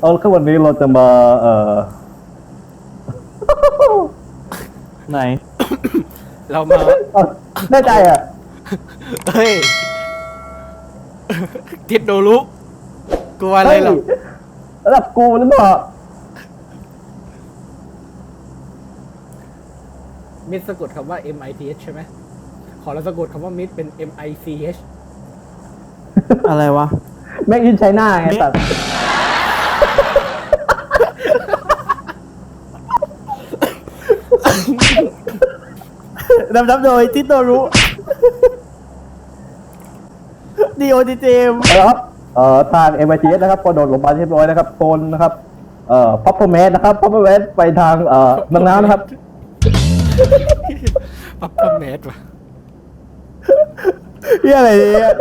เอาคือวันนี้เราจะมาเอ่อ ไหน เรามาเอาแน่ใจอะเฮ้ย ทิดโดรุกลัวอะไรเฮ้ยหรอระดับกูหรือเปล่ามิดสะกดคำว่า M I T H ใช่ไหม ขอเราสะกดคำว่ามิดเป็น M I C H อะไรวะ แม็กอินไชน่าไงสัตว์ ดำดำโดยทิโตรุดีโอทีเจมเอาละครับเอ่อทาง m i t s นะครับก็โดดลงมาเรียบร้อยนะครับโซนนะครับเอ่อพัพเปอร์แมนนะครับพัพเปอร์แมนไปทางเอ่อเมืองน้ำนะครับปับปับเมตรว่ะเฮียอะไรเนี่ย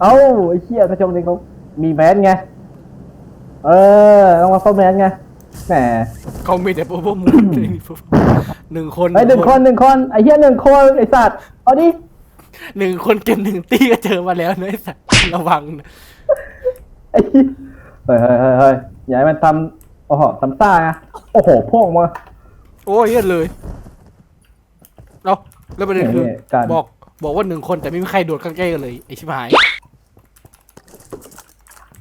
เอ้าไอ้เชี่ยกระชมนี่เขามีแมสไงเออต้องมาพัพเปอร์แมนไงแหม เขามีแต่พวกพวกมูนหนึ่งคนไอ้หนึ่งคนหนึ่งคนไอ้เหี้ยหนึ่งคนไอ้สัตว์เอาดิหนึ่งคนเก็บหนึ่งตี้ก็เจอมาแล้วนะไอ้สัตว์ระวังนะไอ้เหี้ยเฮ้ยเฮ้ยเฮ้ยเฮ้ยอย่าให้มันทำโอ้โหทำซ่าไงโอ้โหพ่วงมาโอ้ยเหี้ยเลยเราแล้วประเด็นคือเนี่ยการ บอกบอกว่าหนึ่งคนแต่ไม่มีใครโดดใกล้ๆกันเลยไอชิบหาย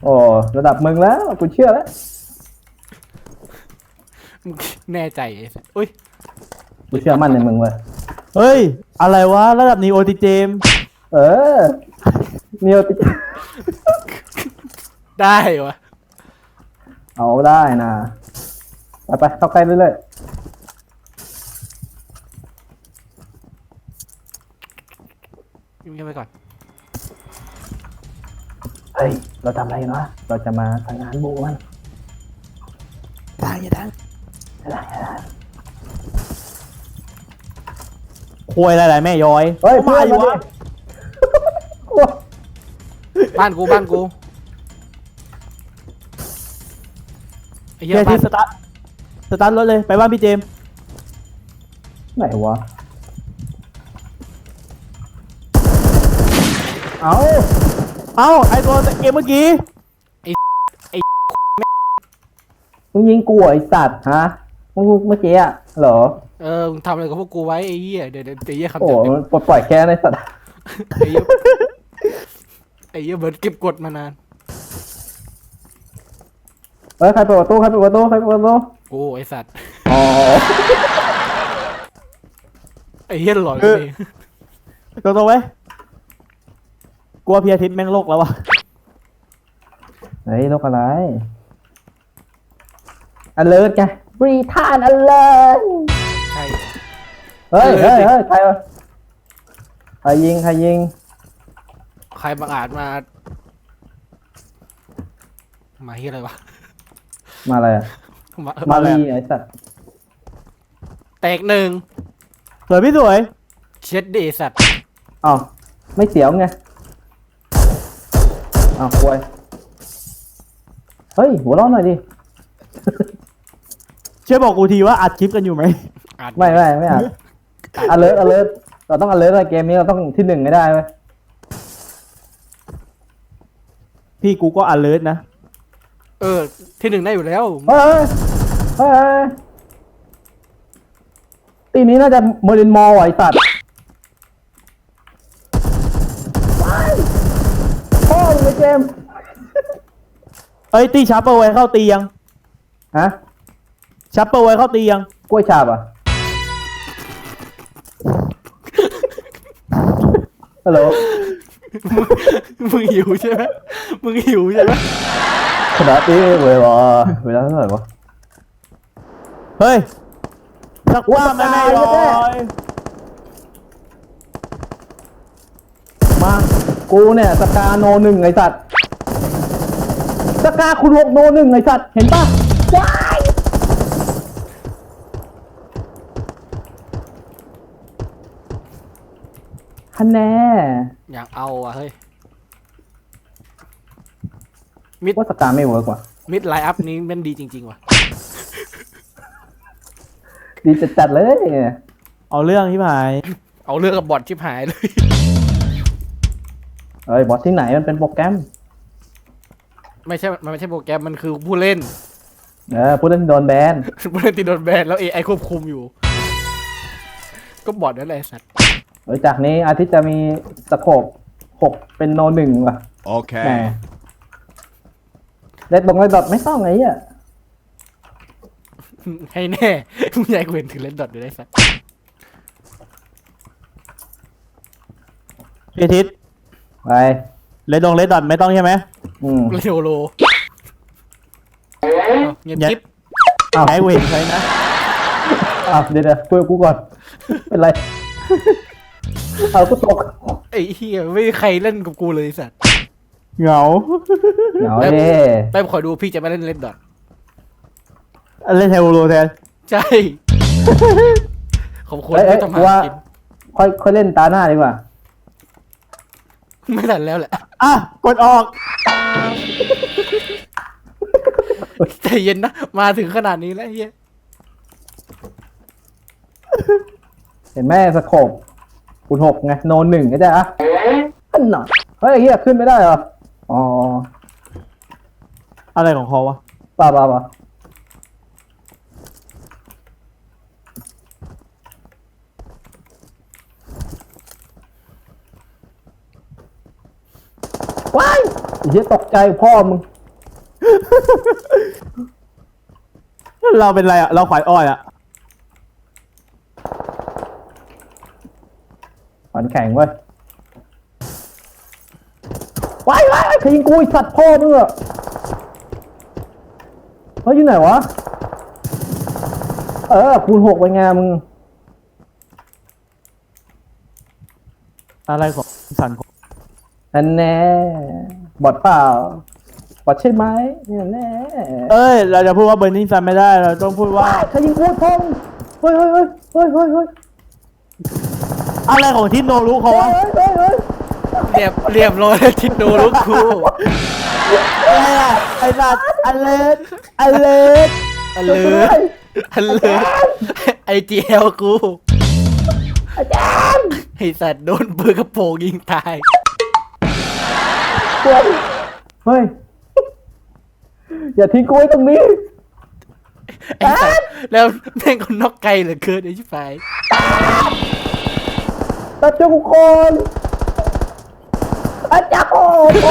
โอ้ระดับมึงแล้วกูเชื่อแล้ว มึงแน่ใจไอ้สัตว์อุ้ยกูเชื่อมั่นในมึงเว้ยเฮ้ย อะไรวะ ระดับนีโอทีเจม เออเนียวติได้วะเอาได้นะไปไปเข้าใกล้เรื่อยยิ้มๆไปก่อน ๆเฮ้ยเราทำอะไรกันวะเราจะมาทำงานบุกมันได้ยัง ได้ควยอะไรๆแม่ย้อยเฮ้ยมาอยู่วะโอ้ยบ้านกูบ้านกูไอ้เหี้เฮียยบ้าที่นสตาร์ทสตาร์ทรถเลยไปบ้านพี่เจมส์ไหนวะ เอาเอ้าไอตัวเกมเมื่อกี้มึงยิงกูเหรอไอสัตว์ฮะ มึงเมื่อกี้อะเหรอเออมึงทำอะไรกับพวกกูไว้ไอ้เหี้ยเดี๋ยวเดี๋ยวเดี๋ยวเหี้ยคำโอ้จัดโหเดี๋ยวมันปลดปล่อยแค่ในสัตว์ไอ้เหี้ยไอ้เหี้ยเบิร์ดเก็บกดมานานเอ้ยใครเปิดประตูใครเปิดประตูใครเปิดประตูกูไอ้สัตว์อ๋อไอ้เหี้ยหลอนเออเองตรงๆไว้กลัวเพียทิพย์แม่งโลกแล้ววะเฮ้ยโรคอะไรอันเลิศไงบ รีทานอันเลิศใช่ เฮ้ยเอเฮ้อยสิเฮ้ยใครวะใครยิงใครยิง ใครบังอาจมา มาเหี้ยอะไรวะ มาอะไรอะมามามาอะไรลีอะไอ้สัตว์แตกหนึ่งสวยพี่สวย เช็ดดิไอ้สัตว์อ้าวไม่เสียวไงอ้าวควยเฮ้ยหัวเร้อนหน่อยดิ ช่วยบอกกูทีว่าอัดคลิปกันอยู่ไหมอาจไม่ไม่ไม่อะอเลิร์อเลิร์เราต้องอเลิร์เกมนี้เราต้องที่หนึ่งให้ได้ไหมพี่กูก็อันเลิศนะเออ ที่หนึ่งได้อยู่แล้วเฮ้ยเฮ้ยเฮ้ยตีนี้น่าจะเมอรินมอลไอ้สัตว์ว้ายพ่อมึงไอ้เกม เอ้ยตีชัปเปอร์ไว้เข้าตียังฮะ ชัปเปอร์ไว้เข้าตียังกล้วยฉาบอะฮัลโหลมึงหิวใช่ไหมมึงหิวใช่ไหมขนาดนี้เวลาเวลาเท่าไหร่วะเฮ้ยสักว่าแม่แม่ย้อยมากูเนี่ยสกาโนหนึ่งไอสัตว์สกาคุณหกโนหนึ่งไอสัตว์เห็นปะว้าย คะแนนอยากเอาอะเฮ้ย มิด ว่าสกาไม่เวิร์กว่ะมิดไลน์อัพนี้แมันดีจริง ๆ ว่ะ ดีจัดจัดๆเลยเอาเรื่องที่หายเอาเรื่องกับบอทชิบหายเลย เอ้ยบอสที่ไหนมันเป็นโปรแกรมไม่ใช่ มันไม่ใช่โปรแกรม มันคือผู้เล่น เออผู้เล่นโดนแบนผู้เล่นที่โดนแบนแล้ว AI ควบคุมอยู่ ก็บอดนั่นแหละไอ้สัตว์ เออจากนี้อาทิตย์จะมีสโคปหกเป็นโนหนึ่งว่ะแหม Okay. เล่นตรงเล่นดอทไม่ต้องไงอะให้แน่มึงอยากเห็นถึงเล่นดอทอยู่ได้สัตว์พี่อาทิตย์ไป เลดดงเลดดอทไม่ต้องใช่ไหม อืม เรโอโลเอาเงียบ กิ๊บอ้าว ใช้เวทใช้นะอ้าวเดี๋ยวเดี๋ยวคุยกับกูก่อน เป็นไร เอากูตกไอ้เหี้ยไม่มีใครเล่นกับกูเลยไอ้สัตว์เหงาเหงาแล้วเด้แป๊บขอดูพี่จะไม่เล่นเล่นดอทเล่นเทโลโลแทน ใช่ผมควรเอ้ยเอ้ไม่ยต้องกูหาว่า กินค่อยค่อยเล่นตาหน้าดีกว่า ไม่ทันแล้วแหละอะ กดออก ใจเย็นนะมาถึงขนาดนี้แล้วไอ้เหี้ยเห็นไหมสโคป คูณหกไงโนหนึ่งก็ได้อะอันหน่อยเฮ้ยไอ้เฮียขึ้นไม่ได้เหรออ๋ออะไรของเขาวะป่าป่าป่าว้ายไอ้เฮียตกใจพ่อมึง เราเป็นไรอะเราขวายอ้อยอะ ฝันแข็งเว้ยว้ายว้ายใครยิงกูไอสัตว์พ่อมึงอะเฮ้ยอยู่ไหนวะ เออคูณหกไปไงมึง อะไรของสันของอันแน่บอดเปล่าบอดใช่ไหมเนี่ยแน่เอ้ย เราจะพูดว่าเบอร์นิงซันไม่ได้ เราต้องพูดว่าว้ายใครยิงกูไอ้พ่อมึงเฮ้ยเฮ้ยเฮ้ยเฮ้ยเฮ้ยเฮ้ย อะไรของทิศโนรู้เขาเฮ้วะยเฮ้ยเฮ้ยเรียบเรียบร้อยแล้วทิดดูลูกกูอะไรอะไอ้สัตว์อเลสอเลสอันเลยอันเลยไอจีเอลกูอาจารย์ไอสัตว์โดนปืนกระโปรงยิงตาย เฮ้ยเฮ้ยอย่าทิ้งกูไว้ตรงนี้ ไอสัตว์แล้วแม่งคนนอกไกลเหลือเกินไอ้ชิบหาย ตัดเจ้ากูคนอาจารย์โอ้โห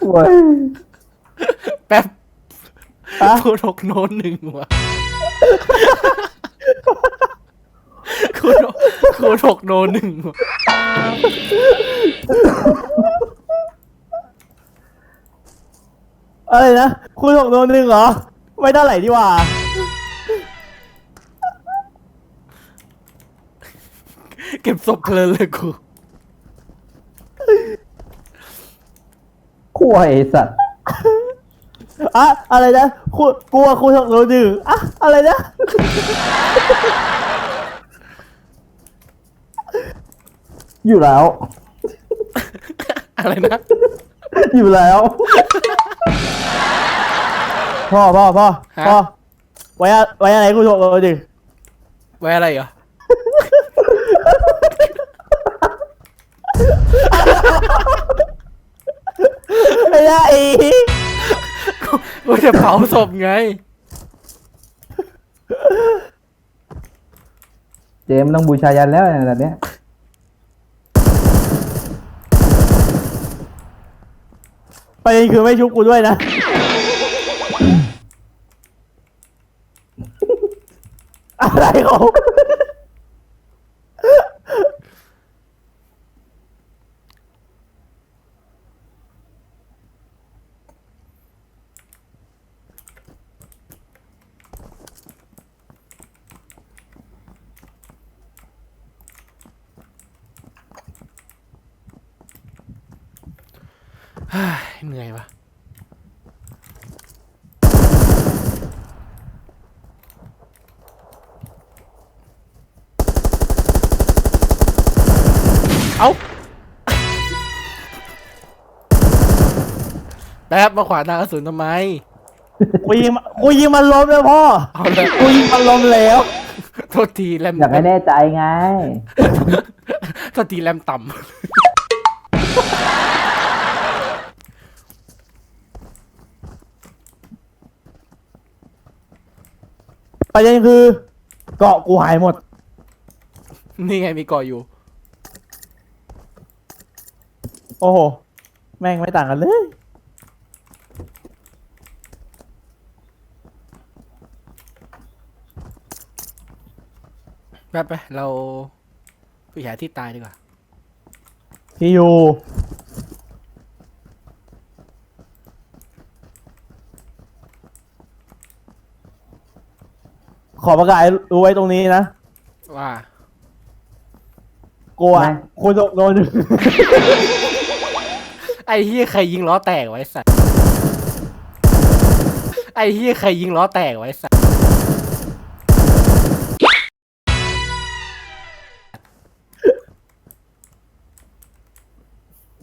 โอ้ยแป๊บอะคูณหกโนนหนึ่งว่ะคูณหกคูณหกโนนหนึ่งว่ะอะไรนะ คุณหกโดนหนึ่งเหรอ ไม่เท่าไหร่ดีกว่า เก็บศพเพลินเลยกูขั้วไอสัตว์อะอะไรนะคุณกลัวคุณหกโดนหนึ่งอะอะไรนะ อยู่แล้ว อะไรนะ อยู่แล้ว พ่อพ่อพ่อฮะ พ่อไว้อะไว้อะไรคุณหกโดนหนึ่งไว้อะไรเหรอไม่ได้อีกกูจะเผาศพไง เจมส์ต้องบูชายันแล้วเนี่ยแบบเนี้ยประเด็นคือไม่ชุบกูด้วยนะ อะไรของเหนื่อยวะ แป๊บมาขวางทางกระสุนทำไม กูยิงมากูยิงมันล้มแล้วพ่อเอาเลยกูยิงมันล้มแล้วโทษทีแลมอยากให้แน่ใจไงสตรีแรมต่ประเด็นคือ เกาะกูหายหมดำนี่ไงมีเกาะอยู่ โอ้โห แม่งไม่ต่างกันเลย ไปไปเราไปหาที่ตายดีกว่า ที่อยู่ขอประกาศให้รู้ไว้ตรงนี้นะว่ากูอะคุณโดน ไอ้เฮียใครยิงล้อแตกไว้สัตว์ไอ้เฮียใครยิงล้อแตกไว้สัตว์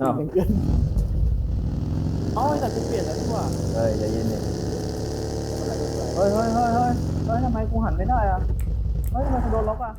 อ้าวเอาไอ้สัตว์กูเปลี่ยนแล้วดีกว่าเฮ้ยใจเย็นดิเฮ้ยเฮ้ยเฮ้ยเฮ้ยเฮ้ยทำไมกูหันไม่ได้อะเฮ้ยทำไมกูโดนล็อกอะ